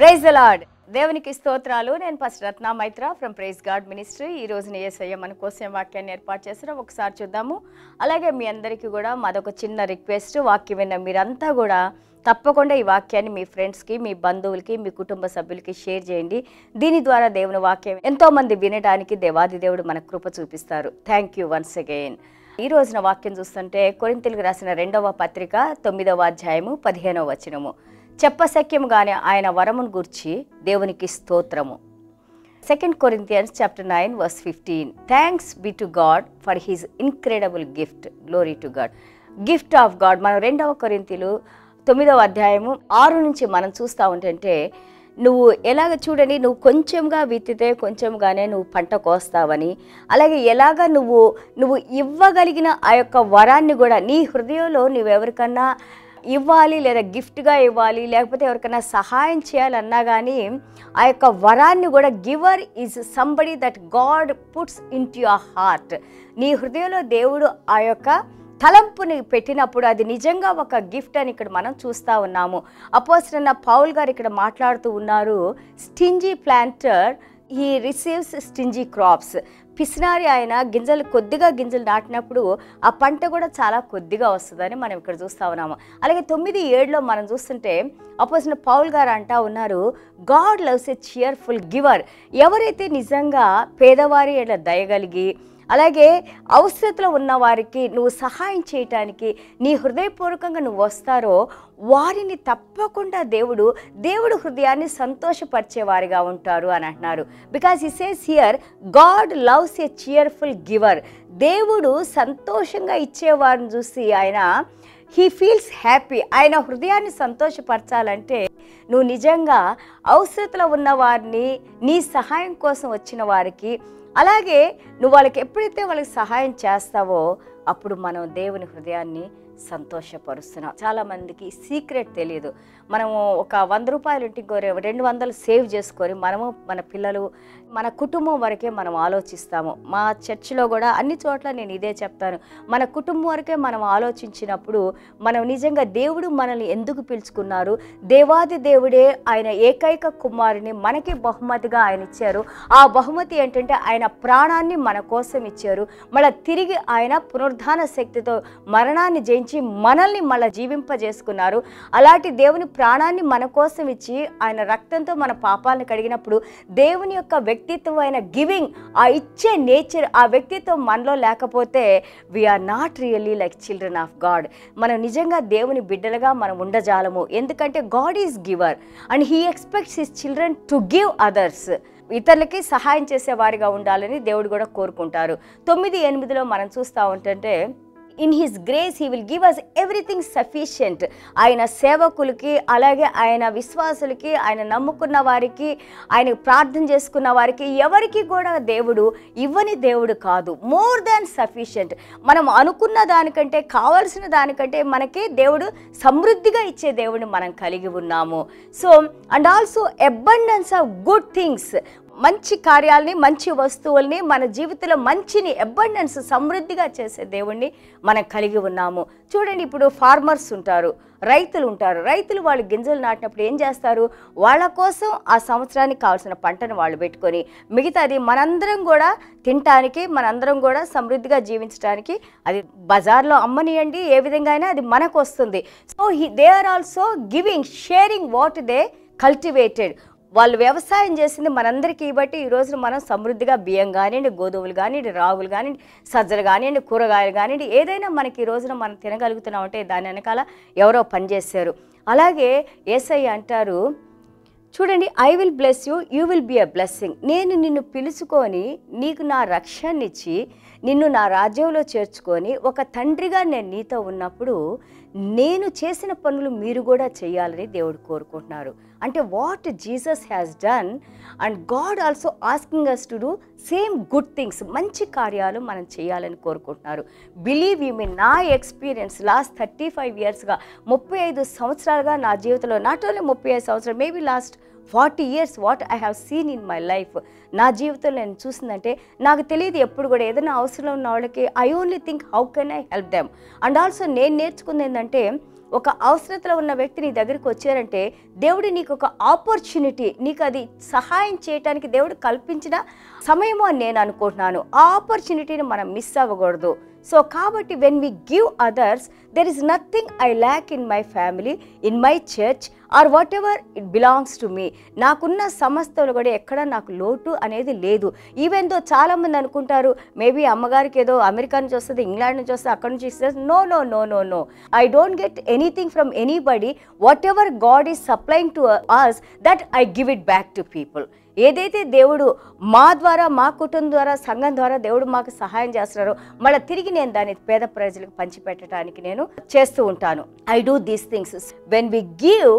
Praise అలాడ్ దేవునికి స్తోత్రాలు. నేను first Ratna Maitra from praise God ministry ఈ రోజున ఏసయ్య మన కోసం వాక్యాన్ని ఏర్పాటు చేసిన ఒకసారి చూద్దాము. అలాగే మీ అందరికీ కూడా మాదొక చిన్న రిక్వెస్ట్. వాక్యం విన్న మీరంతా కూడా తప్పకుండా ఈ వాక్యాన్ని మీ ఫ్రెండ్స్కి మీ బంధువులకి మీ కుటుంబ సభ్యులకి షేర్ చేయండి. దీని ద్వారా దేవుని వాక్యం ఎంతోమంది వినడానికి దేవాది దేవుడు మన కృప చూపిస్తారు. థ్యాంక్ యూ వన్స్ అగైన్ ఈ రోజున వాక్యం చూస్తుంటే కొరింతలకు రాసిన రెండవ పత్రిక తొమ్మిదవ అధ్యాయము పదిహేనవ వచనము. చెప్పశక్యముగానే ఆయన వరమును గూర్చి దేవునికి స్తోత్రము. Second Corinthians chapter nine verse fifteen thanks be to God for his incredible gift glory to God gift of God మనం రెండవ కొరింతిలు తొమ్మిదవ అధ్యాయము ఆరు నుంచి మనం చూస్తూ ఉంటే నువ్వు ఎలాగ చూడండి నువ్వు కొంచెంగా విత్తితే కొంచెంగానే నువ్వు పంట కోస్తావని అలాగే ఎలాగ నువ్వు నువ్వు ఇవ్వగలిగిన ఆ యొక్క వరాన్ని కూడా నీ హృదయంలో నువ్వెవరికన్నా ఇవ్వాలి లేదా గిఫ్ట్గా ఇవ్వాలి లేకపోతే ఎవరికైనా సహాయం చేయాలన్నా కానీ ఆ యొక్క వరాన్ని కూడా giver is somebody that God puts into your heart. నీ హృదయంలో దేవుడు ఆ యొక్క తలంపుని పెట్టినప్పుడు అది నిజంగా ఒక గిఫ్ట్ అని ఇక్కడ మనం చూస్తూ ఉన్నాము. అపోసిన పౌల్ గారు ఇక్కడ మాట్లాడుతూ ఉన్నారు stingy planter he receives stingy crops. పిసినారి ఆయన గింజలు కొద్దిగా గింజలు నాటినప్పుడు ఆ పంట కూడా చాలా కొద్దిగా వస్తుందని మనం ఇక్కడ చూస్తూ ఉన్నాము. అలాగే తొమ్మిది ఏడులో మనం చూస్తుంటే అపోజిన పౌల్ గారు అంటా ఉన్నారు God loves a cheerful giver ఎవరైతే నిజంగా పేదవారి ఎట్లా దయగలిగి అలాగే అవసరతలో ఉన్న వారికి నువ్వు సహాయం చేయటానికి నీ హృదయపూర్వకంగా నువ్వు వస్తారో వారిని తప్పకుండా దేవుడు దేవుడు హృదయాన్ని సంతోషపరిచేవారిగా ఉంటారు అని అంటున్నారు. Because he says here God loves a cheerful giver దేవుడు సంతోషంగా ఇచ్చేవారిని చూసి ఆయన హీ ఫీల్స్ హ్యాపీ ఆయన హృదయాన్ని సంతోషపరచాలంటే నువ్వు నిజంగా అవసరతలో ఉన్న వారిని నీ సహాయం కోసం వచ్చిన వారికి అలాగే నువ్వు వాళ్ళకి ఎప్పుడైతే వాళ్ళకి సహాయం చేస్తావో అప్పుడు మనం దేవుని హృదయాన్ని సంతోషపరుస్తున్నాం. చాలామందికి సీక్రెట్ తెలియదు మనము ఒక వంద రూపాయలు ఇంటికి రెండు వందలు సేవ్ చేసుకొని మనము మన పిల్లలు మన కుటుంబం వరకే మనం ఆలోచిస్తాము. మా చర్చిలో కూడా అన్ని చోట్ల నేను ఇదే చెప్తాను. మన కుటుంబం వరకే మనం ఆలోచించినప్పుడు మనం నిజంగా దేవుడు మనల్ని ఎందుకు పిలుచుకున్నారు? దేవాది దేవుడే ఆయన ఏకైక కుమారుని మనకి బహుమతిగా ఆయన ఇచ్చారు. ఆ బహుమతి ఏంటంటే ఆయన ప్రాణాన్ని మన కోసం ఇచ్చారు. మళ్ళీ తిరిగి ఆయన పునరుద్ధాన శక్తితో మరణాన్ని జయించి మనల్ని మళ్ళీ జీవింపజేసుకున్నారు. అలాంటి దేవుని ప్రాణాన్ని మన కోసం ఇచ్చి ఆయన రక్తంతో మన పాపాలను కడిగినప్పుడు దేవుని యొక్క వ్యక్తిత్వమైన గివింగ్ ఆ ఇచ్చే నేచర్ ఆ వ్యక్తిత్వం మనలో లేకపోతే we are not really like children of God మనం నిజంగా దేవుని బిడ్డలుగా మనం ఉండజాలము. ఎందుకంటే God is giver and he expects his children to give others ఇతరులకి సహాయం చేసేవారిగా ఉండాలని దేవుడు కూడా కోరుకుంటారు. తొమ్మిది ఎనిమిదిలో మనం చూస్తూ ఉంటుంటే in his grace he will give us everything sufficient ఆయన సేవకులకి అలాగే ఆయన విశ్వాసులకి ఆయన నమ్ముకున్న వారికి ఆయన ప్రార్థన చేసుకున్న వారికి ఎవరికి కూడా దేవుడు ఇవ్వని దేవుడు కాదు. మోర్ దాన్ సఫిషియంట్ మనం అనుకున్న దానికంటే కావలసిన దానికంటే మనకి దేవుడు సమృద్ధిగా ఇచ్చే దేవుడిని మనం కలిగి ఉన్నాము. So and also abundance of good things మంచి కార్యాలని మంచి వస్తువుల్ని మన జీవితంలో మంచిని అబండెన్స్ సమృద్ధిగా చేసే దేవుణ్ణి మనం కలిగి ఉన్నాము. చూడండి ఇప్పుడు ఫార్మర్స్ ఉంటారు రైతులు ఉంటారు. రైతులు వాళ్ళు గింజలు నాటినప్పుడు ఏం చేస్తారు? వాళ్ళ కోసం ఆ సంవత్సరానికి కావాల్సిన పంటను వాళ్ళు పెట్టుకొని మిగతాది మనందరం కూడా తినటానికి మనందరం కూడా సమృద్ధిగా జీవించడానికి అది బజార్లో అమ్మనియండి ఏ విధంగా అయినా అది మనకు వస్తుంది. So they are also giving sharing what they cultivated వాళ్ళు వ్యవసాయం చేసింది మనందరికీ బట్టి ఈ రోజున మనం సమృద్ధిగా బియ్యం కానివ్వండి గోధుమలు కానివ్వండి రాగులు కానివ్వండి సజ్జలు కానివ్వండి కూరగాయలు కానివ్వండి ఏదైనా మనకి ఈ రోజున మనం తినగలుగుతున్నామంటే దాని వెనకాల ఎవరో పనిచేశారు అలాగే ఏసఐ అంటారు చూడండి I will bless you you will be a blessing. నేను నిన్ను పిలుచుకొని నీకు నా రక్షణనిచ్చి నిన్ను నా రాజ్యంలో చేర్చుకొని ఒక తండ్రిగా నేను నీతో ఉన్నప్పుడు నేను చేసిన పనులు మీరు కూడా చేయాలని దేవుడు కోరుకుంటున్నారు. అంటే what Jesus has done and God also asking us to do same good things మంచి కార్యాలు మనం చేయాలని కోరుకుంటున్నారు. బిలీవ్ యూ మీ నా ఎక్స్పీరియన్స్ లాస్ట్ థర్టీ ఫైవ్ ఇయర్స్గా ముప్పై ఐదు సంవత్సరాలుగా నా జీవితంలో నాట్ ఓన్లీ ముప్పై ఐదు సంవత్సరాలు maybe last forty years what I have seen in my life. నా జీవితంలో నేను చూసిందంటే నాకు తెలియదు ఎప్పుడు కూడా ఏదైనా అవసరం ఉన్న వాళ్ళకి I only think how can I help them? And also నేను నేర్చుకుంది ఏంటంటే ఒక అవసరతలో ఉన్న వ్యక్తి నీ దగ్గరికి వచ్చారంటే దేవుడు నీకు ఒక ఆపర్చునిటీ నీకు అది సహాయం చేయటానికి దేవుడు కల్పించిన సమయము అని నేను అనుకుంటున్నాను. ఆ ఆపర్చునిటీని మనం మిస్ అవ్వకూడదు. సో కాబట్టి when we give others there is nothing I lack in my family in my church or whatever it belongs to me నాకున్న సమస్తలు కూడా ఎక్కడ నాకు లోటు అనేది లేదు. ఈవెన్ దో చాలామంది అనుకుంటారు మేబీ అమ్మగారికి ఏదో అమెరికా నుంచి వస్తుంది ఇంగ్లాండ్ నుంచి వస్తుంది అక్కడ నుంచి వస్తుంది no no no no no I don't get anything from anybody whatever God is supplying to us that I give it back to people ఏదైతే దేవుడు మా ద్వారా మా కుటుంబం ద్వారా సంఘం ద్వారా దేవుడు మాకు సహాయం చేస్తున్నారో మళ్ళీ తిరిగి నేను దాన్ని పేద ప్రజలకు పంచిపెట్టడానికి నేను చేస్తూ ఉంటాను. I do these things when we give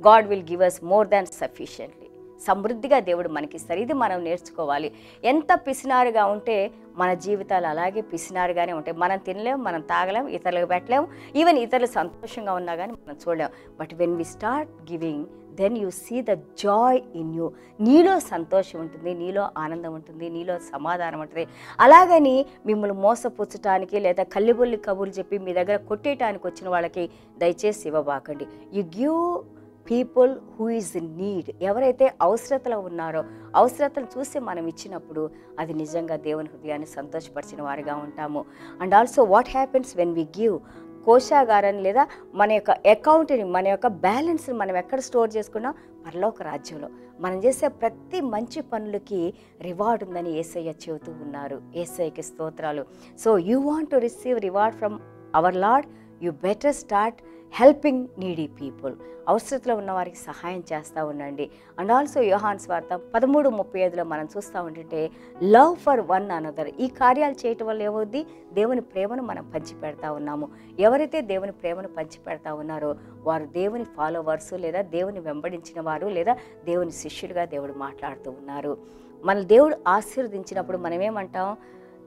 God will give us more than sufficiently సమృద్ధిగా దేవుడు మనకిస్తారు. ఇది మనం నేర్చుకోవాలి. ఎంత పిసినారుగా ఉంటే మన జీవితాలు అలాగే పిసినారుగానే ఉంటాయి. మనం తినలేము మనం తాగలేం ఇతరులకు పెట్టలేము ఈవెన్ ఇతరులు సంతోషంగా ఉన్నా కానీ మనం చూడలేం. But when we start giving then you see the joy in you నీలో సంతోషం ఉంటుంది నీలో ఆనందం ఉంటుంది నీలో సమాధానం ఉంటుంది. అలాగని మిమ్మల్ని మోసపుచ్చటానికి లేదా కల్లిబొల్లి కబుర్లు చెప్పి మీ దగ్గర కొట్టేయటానికి వచ్చిన వాళ్ళకి దయచేసి ఇవ్వబాకండి. You give people who is need ఎవరైతే అవసరతలో ఉన్నారో అవసరతను చూసి మనం ఇచ్చినప్పుడు అది నిజంగా దేవుని హృదయాన్ని సంతోషపరిచిన వారిగా ఉంటాము. And also what happens when we give కోశాగారాన్ని లేదా మన యొక్క అకౌంట్ని మన యొక్క బ్యాలెన్స్ని మనం ఎక్కడ స్టోర్ చేసుకున్నా? పరలోక రాజ్యంలో. మనం చేసే ప్రతి మంచి పనులకి రివార్డ్ ఉందని ఏసయ్య చెబుతూ ఉన్నారు. ఏసఐకి స్తోత్రాలు. So you want to receive reward from our Lord you better start helping needy people అవసరతలో ఉన్న వారికి సహాయం చేస్తూ ఉండండి. అండ్ ఆల్సో యోహాన్ వార్త పదమూడు ముప్పై ఐదులో మనం చూస్తూ ఉంటుంటే లవ్ ఫర్ వన్ అనదర్ ఈ కార్యాలు చేయటం వల్ల ఏమవుద్ది? దేవుని ప్రేమను మనం పంచిపెడతా ఉన్నాము. ఎవరైతే దేవుని ప్రేమను పంచిపెడతా ఉన్నారో వారు దేవుని ఫాలోవర్స్ లేదా దేవుని వెంబడించిన వారు లేదా దేవుని శిష్యులుగా దేవుడు మాట్లాడుతూ ఉన్నారు. మన దేవుడు ఆశీర్వదించినప్పుడు మనమేమంటాం?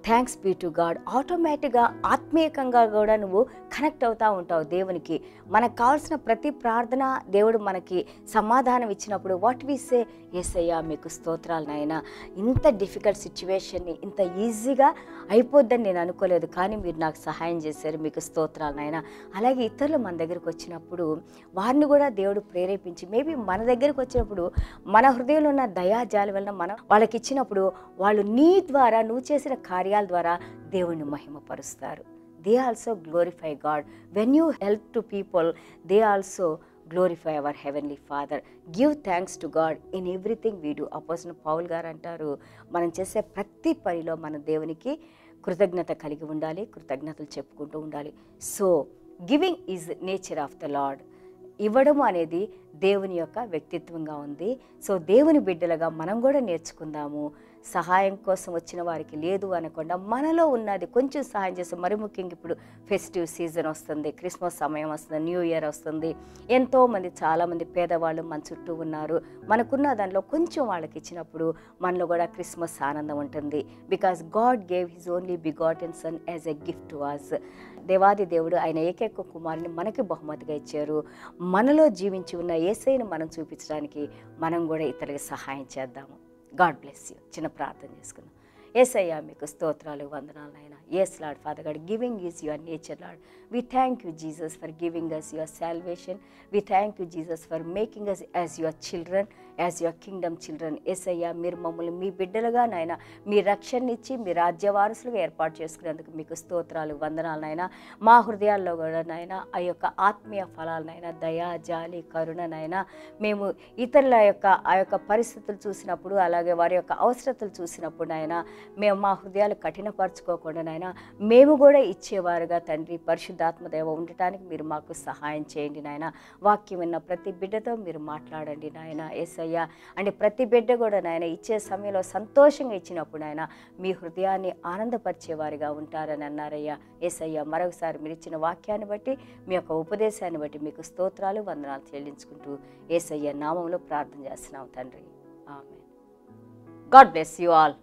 థ్యాంక్స్ బీ టు గాడ్ ఆటోమేటిక్గా ఆత్మీయకంగా కూడా నువ్వు కనెక్ట్ అవుతూ ఉంటావు దేవునికి. మనకు కావాల్సిన ప్రతి ప్రార్థన దేవుడు మనకి సమాధానం ఇచ్చినప్పుడు వాట్ వి సే ఎస్ అయ్యా మీకు స్తోత్రాలు నాయన. ఇంత డిఫికల్ట్ సిచ్యువేషన్ని ఇంత ఈజీగా అయిపోద్దని నేను అనుకోలేదు కానీ మీరు నాకు సహాయం చేశారు మీకు స్తోత్రాలు నాయన. అలాగే ఇతరులు మన దగ్గరికి వచ్చినప్పుడు వారిని కూడా దేవుడు ప్రేరేపించి మేబీ మన దగ్గరికి వచ్చినప్పుడు మన హృదయంలో ఉన్న దయాజాలి వలన మనం వాళ్ళకి ఇచ్చినప్పుడు వాళ్ళు నీ ద్వారా నువ్వు చేసిన కార్యాల ద్వారా దేవుణ్ణి మహిమపరుస్తారు. They also glorify God when you help to people they also glorify our heavenly father give thanks to God in everything we do అపోజిన Paul గారు అంటారు మనం చేసే ప్రతి పనిలో మన దేవునికి కృతజ్ఞత కలిగి ఉండాలి కృతజ్ఞతలు చెప్పుకుంటూ ఉండాలి. So giving is nature of the Lord ఇవ్వడం అనేది దేవుని యొక్క వ్యక్తిత్వంగా ఉంది. సో దేవుని బిడ్డలుగా మనం కూడా నేర్చుకుందాము. సహాయం కోసం వచ్చిన వారికి లేదు అనకుండా మనలో ఉన్నది కొంచెం సహాయం చేసి మరి ముఖ్యంగా ఇప్పుడు ఫెస్టివ్ సీజన్ వస్తుంది క్రిస్మస్ సమయం వస్తుంది న్యూ ఇయర్ వస్తుంది. ఎంతోమంది చాలామంది పేదవాళ్ళు మన చుట్టూ ఉన్నారు. మనకున్న దానిలో కొంచెం వాళ్ళకి ఇచ్చినప్పుడు మనలో కూడా క్రిస్మస్ ఆనందం ఉంటుంది. Because God gave his only begotten son as a gift to us దేవాది దేవుడు ఆయన ఏకైక కుమారుని మనకి బహుమతిగా ఇచ్చారు. మనలో జీవించి ఉన్న ఏసైని మనం చూపించడానికి మనం కూడా ఇతరులకి సహాయం చేద్దాము. గాడ్ బ్లెస్ యూ చిన్న ప్రార్థన చేసుకుందాం. ఎస్ అయ్యా మీకు స్తోత్రాలు వందనాలు అయినా yes Lord Father God giving is your nature Lord we thank you Jesus for giving us your salvation we thank you Jesus for making us as your children as your kingdom children yes మీరు మమ్మల్ని మీ బిడ్డలుగా నాయన మీ రక్షణ ఇచ్చి మీ రాజ్య వారసులుగా ఏర్పాటు చేసుకునేందుకు మీకు స్తోత్రాలు వందనాలు నాయన. మా హృదయాల్లో కూడా నాయన ఆ యొక్క ఆత్మీయ ఫలాలనైనా దయా జాలి కరుణనైనా మేము ఇతరుల యొక్క ఆ యొక్క పరిస్థితులు చూసినప్పుడు అలాగే వారి యొక్క అవసరతలు చూసినప్పుడు నాయన మేము మా హృదయాలు కఠినపరచుకోకుండా నాయన మేము కూడా ఇచ్చేవారుగా తండ్రి పరిశుద్ధాత్మదేవ ఉండటానికి మీరు మాకు సహాయం చేయండి నాయన. వాక్యం విన్న ప్రతి బిడ్డతో మీరు మాట్లాడండి నాయన. ఏసయ్య అంటే ప్రతి బిడ్డ కూడా నాయన ఇచ్చే సమయంలో సంతోషంగా ఇచ్చినప్పుడు నాయన మీ హృదయాన్ని ఆనందపరిచేవారిగా ఉంటారని అన్నారయ్యా. ఏసయ్యా మరొకసారి మీరు ఇచ్చిన వాక్యాన్ని బట్టి మీ యొక్క ఉపదేశాన్ని బట్టి మీకు స్తోత్రాలు వందనాలు చెల్లించుకుంటూ ఏసయ్య నామంలో ప్రార్థన చేస్తున్నాం తండ్రి. ఆమె గాడ్ బ్లెస్ యు ఆల్.